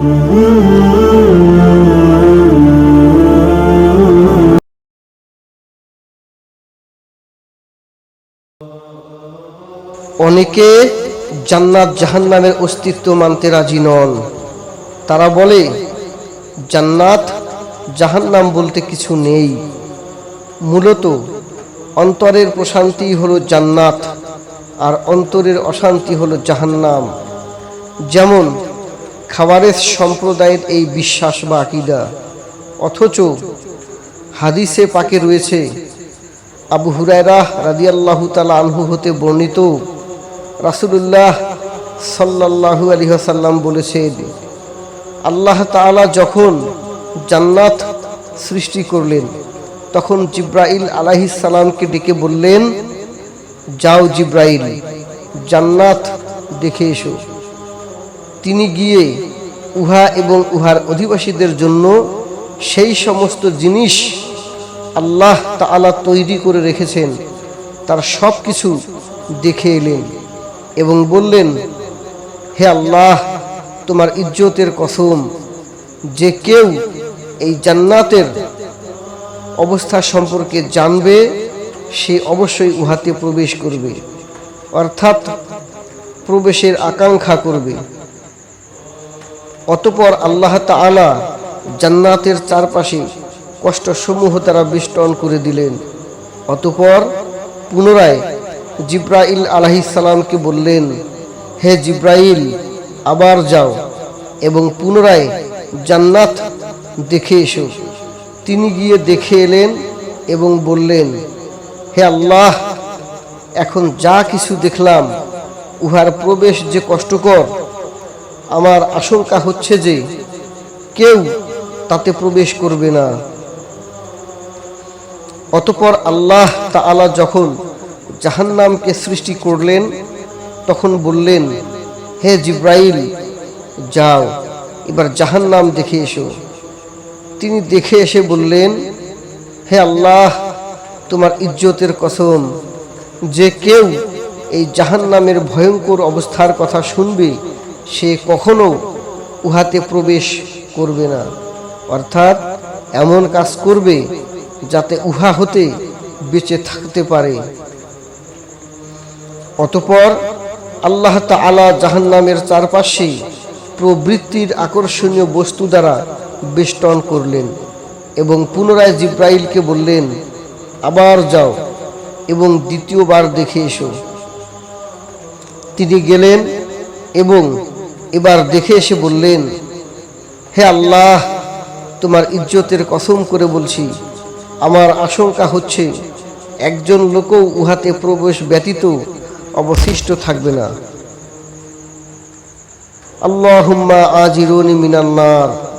অনেকে জান্নাত জাহান্নামের অস্তিত্ব মানতে রাজি নন। তারা বলে, জান্নাত জাহান্নাম বলতে কিছু নেই। মূলত অন্তরের প্রশান্তি হলো জান্নাত আর অন্তরের অশান্তি হলো জাহান্নাম। যেমন খাবারের সম্প্রদায়ের এই বিশ্বাস বা আকিদা। অথচ হাদিসে পাকে রয়েছে, আবু হুরায়রাহ রাদিয়াল্লাহু তালা আনহু হতে বর্ণিত রাসূলুল্লাহ সাল্লাল্লাহু আলাইহি ওয়াসাল্লাম বলেছেন, আল্লাহ তাআলা যখন জান্নাত সৃষ্টি করলেন, তখন জিব্রাইল সালামকে ডেকে বললেন, যাও জিব্রাইল, জান্নাত দেখে এসো। তিনি গিয়ে উহা এবং উহার অধিবাসীদের জন্য সেই সমস্ত জিনিস আল্লাহ তাআলা তৈরি করে রেখেছেন, তার সব কিছু দেখে এলেন এবং বললেন, হে আল্লাহ, তোমার ইজ্জতের কসম, যে কেউ এই জান্নাতের অবস্থা সম্পর্কে জানবে, সে অবশ্যই উহাতে প্রবেশ করবে, অর্থাৎ প্রবেশের আকাঙ্ক্ষা করবে। অতপর আল্লাহ তাআলা জান্নাতের চারপাশে কষ্টসমূহ তারা বেষ্টন করে দিলেন। অতপর পুনরায় জিব্রাইল সালামকে বললেন, হে জিব্রাইল, আবার যাও এবং পুনরায় জান্নাত দেখে এসো। তিনি গিয়ে দেখে এলেন এবং বললেন, হে আল্লাহ, এখন যা কিছু দেখলাম, উহার প্রবেশ যে কষ্টকর আমার আশঙ্কা হচ্ছে যে কেউ তাতে প্রবেশ করবে না। অতপর আল্লাহ তা তাআলা যখন জাহান্নামকে সৃষ্টি করলেন, তখন বললেন, হে জিব্রাইল, যাও, এবার জাহান্নাম দেখে এসো। তিনি দেখে এসে বললেন, হে আল্লাহ, তোমার ইজ্জতের কসম, যে কেউ এই জাহান্নামের ভয়ঙ্কর অবস্থার কথা শুনবে সে কখনো উহাতে প্রবেশ করবে না। অর্থাৎ এমন কাজ করবে যাতে উহা হতে বেঁচে থাকতে পারে। অতপর আল্লাহ তাআলা জাহান্নামের চারপাশে প্রবৃত্তির আকর্ষণীয় বস্তু দ্বারা বেষ্টন করলেন এবং পুনরায় জিব্রাইলকে বললেন, আবার যাও এবং দ্বিতীয়বার দেখে এসো। তিনি গেলেন এবং এবার দেখে এসে বললেন, হে আল্লাহ, তোমার ইজ্জতের কসম করে বলছি, আমার আশঙ্কা হচ্ছে একজন লোকও উহাতে প্রবেশ ব্যতীত অবশিষ্ট থাকবে না। আল্লাহ হুম্মা আজিরুনি মিনান্নার।